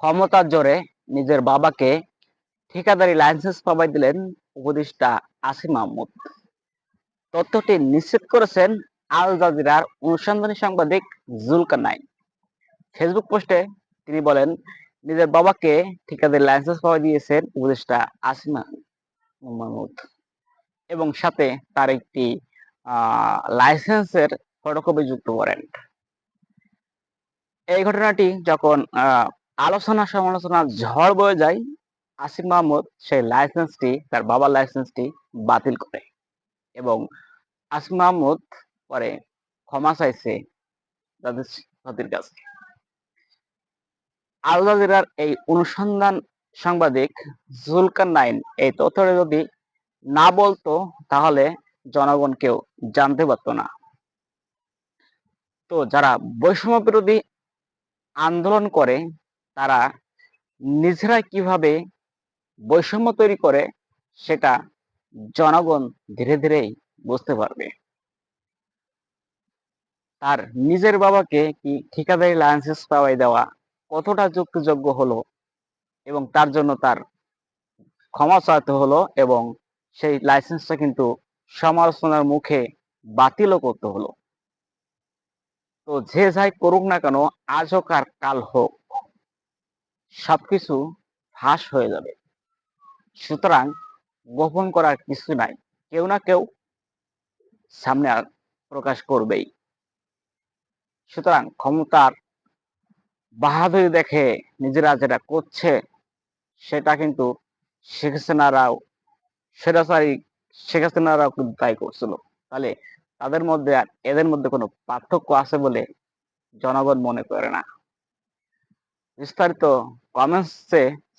ক্ষমতার জোরে নিজের বাবাকে ঠিকাদারি লাইসেন্স পাবাই দিলেন উপদেষ্টা আসিম মাহমুদ। তথ্যটি নিশ্চিত করেছেন আল জাজিরার অনুসন্ধানী সাংবাদিক নাইন। ফেসবুক পোস্টে তিনি বলেন, নিজের বাবাকে ঠিকাদারি লাইসেন্স পাওয়া দিয়েছেন উপদেষ্টা আসিম মাহমুদ এবং সাথে তার একটি লাইসেন্সের ফটোকপি যুক্ত করেন। এই ঘটনাটি যখন আলোচনা সমালোচনা ঝড় বয়ে যায়, আসিফ মাহমুদ সেই লাইসেন্সটি তার বাবার লাইসেন্সটি বাতিল করে এবং আসিফ মাহমুদ পরে ক্ষমা চাইছে তাদের কাছে। আল জাজিরার এই অনুসন্ধান সাংবাদিক জুলকার নাইন এই তথ্যটা যদি না বলতো, তাহলে জনগণ কেউ জানতে পারতো না। তো যারা বৈষম্য বিরোধী আন্দোলন করে তারা নিজেরা কীভাবে বৈষম্য তৈরি করে সেটা জনগণ ধীরে ধীরেই বুঝতে পারবে। তার নিজের বাবাকে কি ঠিকাদারি লাইসেন্স পাওয়াই দেওয়া কতটা যুক্তিযোগ্য হলো এবং তার জন্য তার ক্ষমা চাইতে হলো এবং সেই লাইসেন্সটা কিন্তু সমালোচনার মুখে বাতিলও করতে হলো। তো যে যাই করুক না কেন আজ হোক আর কাল হোক সবকিছু ফাঁস হয়ে যাবে। সুতরাং গোপন করার কিছু নাই। কেউ না কেউ সামনে প্রকাশ করবেই। সুতরাং ক্ষমতার বাহাদুরি দেখে নিজেরা যেটা করছে, সেটা কিন্তু শেখ হাসিনারাও সেরাসারি শেখ হাসিনারাও কিন্তু তাই করছিল। তাহলে তাদের মধ্যে আর এদের মধ্যে কোনো পার্থক্য আছে বলে জনগণ মনে করে না। বিস্তারিত কমেন্টস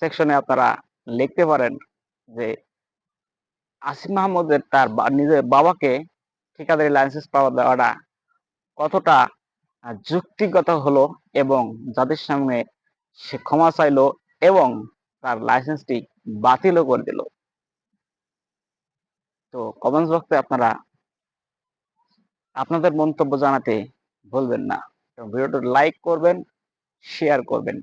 সেকশনে আপনারা লিখতে পারেন যে আসিফ মাহমুদের তার নিজের বাবাকে ঠিকাদারি লাইসেন্স পাওয়া দেওয়াটা কতটা যুক্তিগত হলো এবং যাদের সামনে সে ক্ষমা চাইলো এবং তার লাইসেন্সটি বাতিলও করে দিল। তো কমেন্টস বক্সে আপনারা আপনাদের মন্তব্য জানাতে ভুলবেন না। ভিডিওটা লাইক করবেন শেয়ার করবেন।